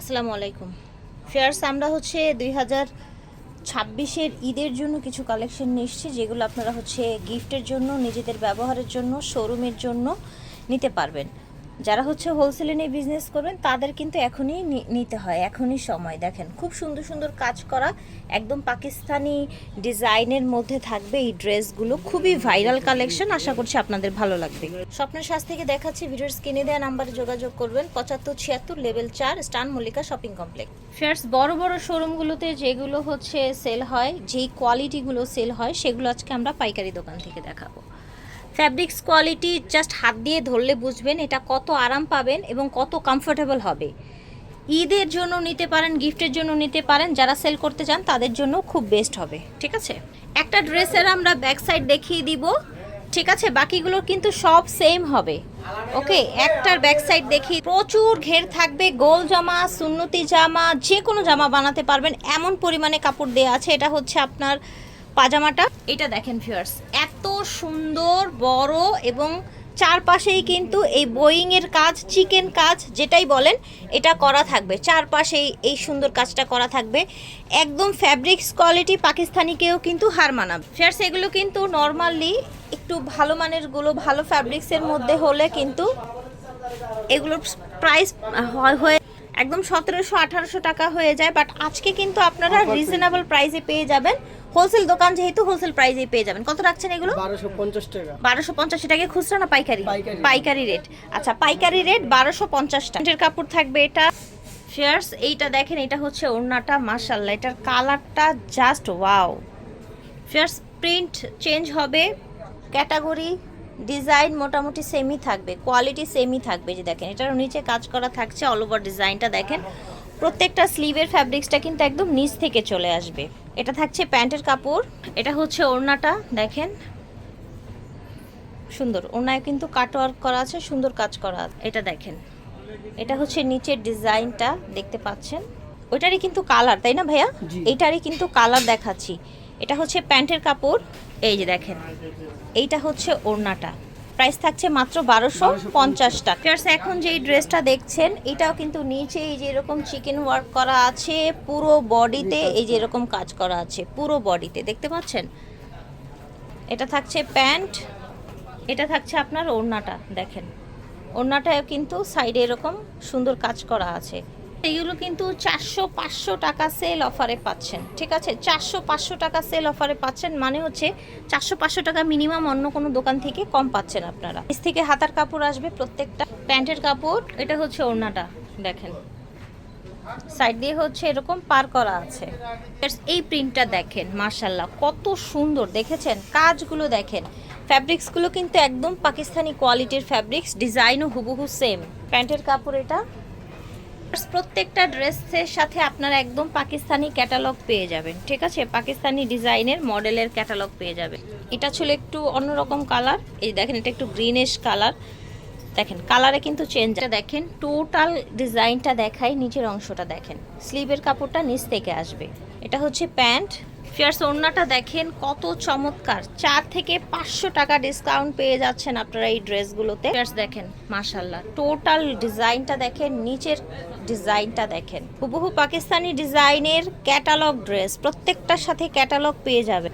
আসসালামু আলাইকুম। ফেয়ার্স, আমরা হচ্ছে দুই হাজার ছাব্বিশের ঈদের জন্য কিছু কালেকশন নিয়ে যেগুলো আপনারা হচ্ছে গিফটের জন্য, নিজেদের ব্যবহারের জন্য শোরুমের জন্য নিতে পারবেন। যারা হচ্ছে হোলসেলে নিয়ে বিজনেস করবেন, তাদের কিন্তু এখনই নিতে হয়, এখনই সময়। দেখেন, খুব সুন্দর সুন্দর কাজ করা, একদম পাকিস্তানি ডিজাইনের মধ্যে থাকবে এই ড্রেসগুলো। খুবই ভাইরাল কালেকশন আশা করছি আপনাদের ভালো লাগবে। স্বপ্নের সাজ থেকে দেখাচ্ছি, ভিডিওর স্ক্রিনে দেওয়া নাম্বারে যোগাযোগ করবেন, পঁচাত্তর ছিয়াত্তর লেভেল চার, স্টান মল্লিকা শপিং কমপ্লেক্স ফেয়ার্স বড় বড় শোরুমগুলোতে যেগুলো হচ্ছে সেল হয়, যেই কোয়ালিটিগুলো সেল হয়, সেগুলো আজকে আমরা পাইকারি দোকান থেকে দেখাবো। ফ্যাব্রিক্স কোয়ালিটি জাস্ট হাত দিয়ে ধরলে বুঝবেন এটা কত আরাম পাবেন এবং কত কমফোর্টেবল হবে। ঈদের জন্য নিতে পারেন, গিফটের জন্য নিতে পারেন, যারা সেল করতে চান তাদের জন্য খুব বেস্ট হবে, ঠিক আছে? একটা ড্রেসের আমরা ব্যাক সাইড দেখিয়ে দিব, ঠিক আছে? বাকিগুলো কিন্তু সব সেম হবে, ওকে? একটার ব্যাক সাইড দেখি প্রচুর ঘের থাকবে, গোল জামা, সুন্নতি জামা, যে কোনো জামা বানাতে পারবেন। এমন পরিমাণে কাপড় দেওয়া আছে, এটা হচ্ছে আপনার পাজামাটা। এটা দেখেন ভিউয়ার্স এত সুন্দর বড় এবং চারপাশেই কিন্তু এই বোয়িংয়ের কাজ চিকেন কাজ যেটাই বলেন এটা করা থাকবে। চারপাশেই এই সুন্দর কাজটা করা থাকবে। একদম ফ্যাব্রিক্স কোয়ালিটি পাকিস্তানিকেও কিন্তু হার মানাবে। ফেয়ার্স এগুলো কিন্তু নর্মালি একটু ভালো মানেরগুলো ভালো ফ্যাব্রিক্সের মধ্যে হলে কিন্তু এগুলোর প্রাইস হয়ে একদম সতেরোশো আঠারোশো টাকা হয়ে যায়। বাট আজকে কিন্তু আপনারা রিজনেবল প্রাইসে পেয়ে যাবেন। হোলসেল দোকান যেহেতু হোলসেল প্রাইসে পেয়ে যাবেন। কত রাখছেন এগুলো? বারোশো পঞ্চাশ টাকা। বারোশো পঞ্চাশ টাকা খুচরা না পাইকারি? পাইকারি। রেট। আচ্ছা পাইকারি রেট বারোশো পঞ্চাশ টাকার কাপড় থাকবে এটা। ফেয়ার্স এইটা দেখেন এটা হচ্ছে ওড়নাটা মাশাল্লাহ এটার কালারটা জাস্ট ওয়াও ফেয়ার্স প্রিন্ট চেঞ্জ হবে। ক্যাটাগরি ডিজাইন মোটামুটি সেমই থাকবে। কোয়ালিটি সেমই থাকবে যে দেখেন এটার নিচে কাজ করা থাকছে অল ওভার ডিজাইনটা দেখেন। প্রত্যেকটা স্লিভের ফ্যাব্রিক্সটা কিন্তু একদম নিচ থেকে চলে আসবে। এটা থাকছে প্যান্টের কাপড়। এটা হচ্ছে ওড়নাটা দেখেন। সুন্দর। ওড়নায় কিন্তু কাটওয়ার্ক করা আছে সুন্দর কাজ করা এটা দেখেন। এটা হচ্ছে নিচের ডিজাইনটা দেখতে পাচ্ছেন? ওইটারই কিন্তু কালার তাই না ভাইয়া। এইটারই কিন্তু কালার দেখাচ্ছি। এটা হচ্ছে প্যান্টের কাপড়। এই যে দেখেন। এইটা হচ্ছে ওড়নাটা। প্রাইস থাকছে মাত্র বারোশো পঞ্চাশ টাকা। এখন যে ড্রেসটা দেখছেন এটাও কিন্তু নিচে এই যে এরকম চিকেন ওয়ার্ক করা আছে পুরো বডিতে এই যে এরকম কাজ করা আছে পুরো বডিতে দেখতে পাচ্ছেন? এটা থাকছে প্যান্ট এটা থাকছে আপনার ওড়নাটা দেখেন। ওড়নাটায় কিন্তু সাইডে এরকম সুন্দর কাজ করা আছে। এগুলো কিন্তু চারশো পাঁচশো টাকা সেল অফারে পাচ্ছেন, ঠিক আছে? চারশো পাঁচশো টাকা সেল অফারে পাচ্ছেন মানে হচ্ছে চারশো পাঁচশো টাকা মিনিমাম অন্য কোনো দোকান থেকে কম পাচ্ছেন আপনারা। নিচ থেকে হাতার কাপড় আসবে প্রত্যেকটা প্যান্টের কাপড়, এটা হচ্ছে ওড়নাটা, দেখেন। সাইড দিয়ে হচ্ছে এরকম পার করা আছে। এই প্রিন্টটা দেখেন মার্শাল্লাহ কত সুন্দর, দেখেছেন? কাজগুলো দেখেন। ফ্যাব্রিক্সগুলো কিন্তু একদম পাকিস্তানি কোয়ালিটির ফ্যাব্রিক্স ডিজাইনও হুবহু সেম প্যান্টের কাপড় এটা প্রত্যেকটা ড্রেসের সাথে আপনার একদম পাকিস্তানি ক্যাটালগ পেয়ে যাবেন, ঠিক আছে? পাকিস্তানি ডিজাইনের, মডেলের ক্যাটালগ পেয়ে যাবেন। এটা ছিল একটু অন্যরকম কালার এই দেখেন এটা একটু গ্রিনিশ কালার দেখেন কালারে কিন্তু চেঞ্জ দেখেন টোটাল ডিজাইনটা দেখাই নিচের অংশটা দেখেন। স্লিভের কাপড়টা নিচ থেকে আসবে। এটা হচ্ছে প্যান্ট ফিয়ার্স ওড়নাটা দেখেন কত চমৎকার। চার থেকে পাঁচশো টাকা ডিসকাউন্ট পেয়ে যাচ্ছেন আপনারা এই ড্রেসগুলোতে। ফিয়ার্স দেখেন মাশাল্লাহ টোটাল ডিজাইনটা দেখেন, নিচের ডিজাইনটা দেখেন। হুবহু পাকিস্তানি ডিজাইনের ক্যাটালগ ড্রেস প্রত্যেকটার সাথে ক্যাটালগ পেয়ে যাবে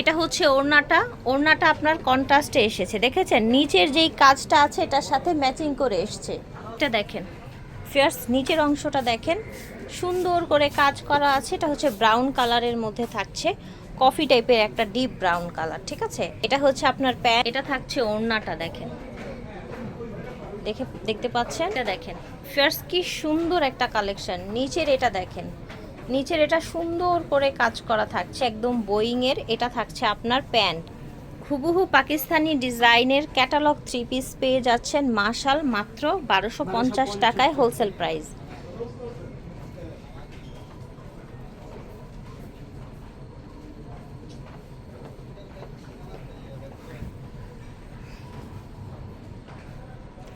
এটা হচ্ছে ওড়নাটা। ওড়নাটা আপনার কন্ট্রাস্টে এসেছে, দেখেছেন? নিচের যেই কাজটা আছে, এটার সাথে ম্যাচিং করে এসছে। এটা দেখেন ফিয়ার্স নিচের অংশটা দেখেন। সুন্দর করে কাজ করা আছে। এটা হচ্ছে ব্রাউন কালারের মধ্যে থাকছে। কফি টাইপের একটা ডিপ ব্রাউন কালার ঠিক আছে? এটা হচ্ছে আপনার প্যান্ট এটা থাকছে ওড়নাটা দেখেন। দেখে দেখতে পাচ্ছেন? এটা দেখেন। ফিয়ার্স কি সুন্দর একটা কালেকশন নিচের এটা দেখেন। নিচের এটা সুন্দর করে কাজ করা থাকছে একদম বোয়িং এর। এটা থাকছে আপনার প্যান্ট হুবহু পাকিস্তানি ডিজাইনের ক্যাটালগ থ্রি পিস পেয়ে যাচ্ছেন। মাশাল মাত্র বারোশো পঞ্চাশ টাকায় হোলসেল প্রাইস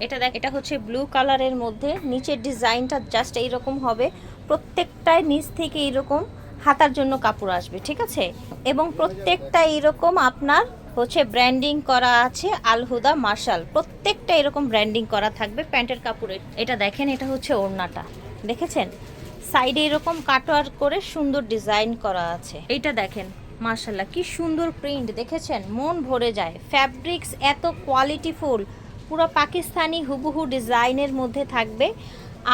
এটা দেখ, এটা হচ্ছে ব্লু কালারের মধ্যে। নিচের ডিজাইনটা জাস্ট এইরকম হবে। প্রত্যেকটায় নিচ থেকে এইরকম হাতার জন্য কাপড় আসবে, ঠিক আছে? এবং প্রত্যেকটা এরকম আপনার হচ্ছে ব্র্যান্ডিং করা আছে আলহুদা মার্শাল। প্রত্যেকটা এরকম ব্র্যান্ডিং করা থাকবে প্যান্টের কাপড়ের। এটা দেখেন, এটা হচ্ছে ওড়নাটা। দেখেছেন? সাইডে এরকম কাটওয়ার করে সুন্দর ডিজাইন করা আছে। এটা দেখেন, মার্শাল্লাহ, কি সুন্দর প্রিন্ট দেখেছেন? মন ভরে যায়। ফ্যাব্রিক্স এত কোয়ালিটিফুল পুরো পাকিস্তানি হুবহু ডিজাইনের মধ্যে থাকবে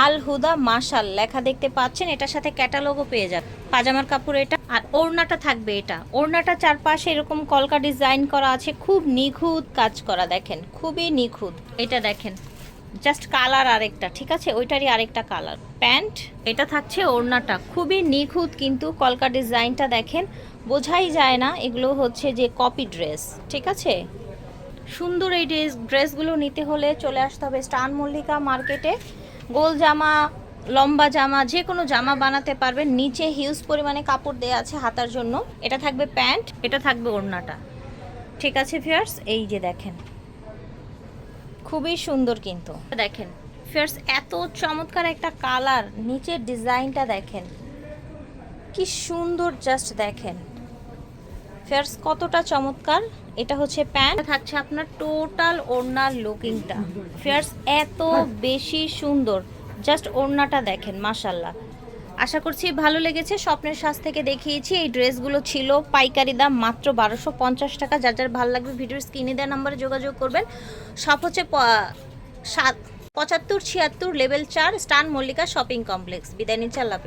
আল হুদা মাশাল। লেখা দেখতে পাচ্ছেন, এটার সাথে ক্যাটালগও পেয়ে যাবে পাজামার কাপড় এটা, আর ওড়নাটা থাকবে এটা। ওড়নাটা চারপাশে এরকম কলকা ডিজাইন করা আছে, খুব নিখুঁত কাজ করা, দেখেন। খুবই নিখুঁত। এটা দেখেন, জাস্ট কালার আরেকটা, ঠিক আছে? ওইটারই আরেকটা কালার। প্যান্ট, এটা থাকছে ওড়নাটা। খুবই নিখুঁত কিন্তু কলকা ডিজাইনটা, দেখেন। বোঝাই যায় না, এগুলো হচ্ছে যে কপি ড্রেস ঠিক আছে? সুন্দর এই ড্রেস ড্রেসগুলো নিতে হলে চলে আসতে হবে স্টান মল্লিকা মার্কেটে। গোল জামা, লম্বা জামা, যে কোনো জামা বানাতে পারবেন। নিচে হিউজ পরিমাণে কাপড় দেওয়া আছে হাতার জন্য। এটা থাকবে প্যান্ট, এটা থাকবে ওড়নাটা। ঠিক আছে ফিয়ার্স এই যে দেখেন। খুবই সুন্দর কিন্তু। দেখেন ফিয়ার্স এত চমৎকার একটা কালার। নিচের ডিজাইনটা দেখেন। কি সুন্দর, জাস্ট দেখেন। ফেয়ার্স কতটা চমৎকার? এটা হচ্ছে প্যান্ট। থাকছে আপনার টোটাল ওড়নার লুকিংটা। ফেয়ার্স এত বেশি সুন্দর। জাস্ট ওড়নাটা দেখেন মাশাল্লাহ আশা করছি ভালো লেগেছে। স্বপ্নের সাজ থেকে দেখিয়েছি। এই ড্রেসগুলো ছিল পাইকারি দাম মাত্র বারোশো পঞ্চাশ টাকা। যার যার ভালো লাগবে ভিডিওর স্ক্রিনে দেওয়া নাম্বারে যোগাযোগ করবেন। সব হচ্ছে সাত পঁচাত্তর, ছিয়াত্তর, লেভেল চার, স্টান মল্লিকা শপিং কমপ্লেক্স। বিদায় নিচ্ছে, আল্লাহ